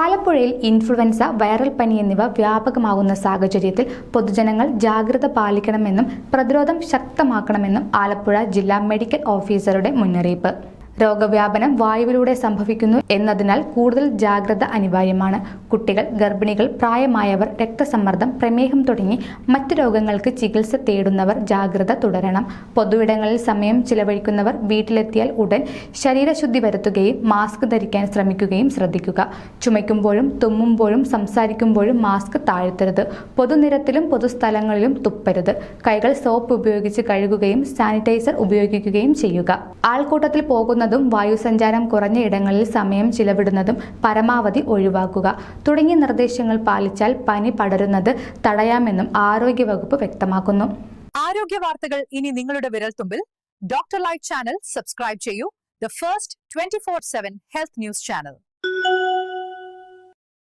ആലപ്പുഴയിൽ influenza viral പനി എന്നിവ വ്യാപകമാകുന്ന സാഹചര്യത്തിൽ പൊതുജനങ്ങൾ ജാഗ്രത പാലിക്കണമെന്നും പ്രതിരോധം ശക്തമാക്കണമെന്നും ആലപ്പുഴ ജില്ലാ മെഡിക്കൽ ഓഫീസറുടെ മുന്നറിയിപ്പ്. രോഗവ്യാപനം വായുവിലൂടെ സംഭവിക്കുന്നു എന്നതിനാൽ കൂടുതൽ ജാഗ്രത അനിവാര്യമാണ്. കുട്ടികൾ ഗർഭിണികൾ പ്രായമായവർ രക്തസമ്മർദ്ദം പ്രമേഹം തുടങ്ങി മറ്റ് രോഗങ്ങൾക്ക് ചികിത്സ തേടുന്നവർ ജാഗ്രത തുടരണം. പൊതുവിടങ്ങളിൽ സമയം ചിലവഴിക്കുന്നവർ വീട്ടിലെത്തിയാൽ ഉടൻ ശരീരശുദ്ധി വരുത്തുകയും മാസ്ക് ധരിക്കാൻ ശ്രമിക്കുകയും ശ്രദ്ധിക്കുക. ചുമയ്ക്കുമ്പോഴും തുമ്മുമ്പോഴും സംസാരിക്കുമ്പോഴും മാസ്ക് താഴ്ത്തരുത്. പൊതുനിരത്തിലും പൊതുസ്ഥലങ്ങളിലും തുപ്പരുത്. കൈകൾ സോപ്പ് ഉപയോഗിച്ച് കഴുകുകയും സാനിറ്റൈസർ ഉപയോഗിക്കുകയും ചെയ്യുക. ആൾക്കൂട്ടത്തിൽ പോകുന്നതും വായുസഞ്ചാരം കുറഞ്ഞ ഇടങ്ങളിൽ സമയം ചിലവിടുന്നതും പരമാവധി ഒഴിവാക്കുക. തുടങ്ങിയ നിർദ്ദേശങ്ങൾ പാലിച്ചാൽ പനി പടരുന്നത് തടയാമെന്നും ആരോഗ്യവകുപ്പ് വ്യക്തമാക്കുന്നു. ആരോഗ്യ വാർത്തകൾ ഇനി നിങ്ങളുടെ വിരൽത്തുമ്പിൽ. ഡോക്ടർ ലൈറ്റ് ചാനൽ സബ്സ്ക്രൈബ് ചെയ്യൂ. The first twenty four seven health news channel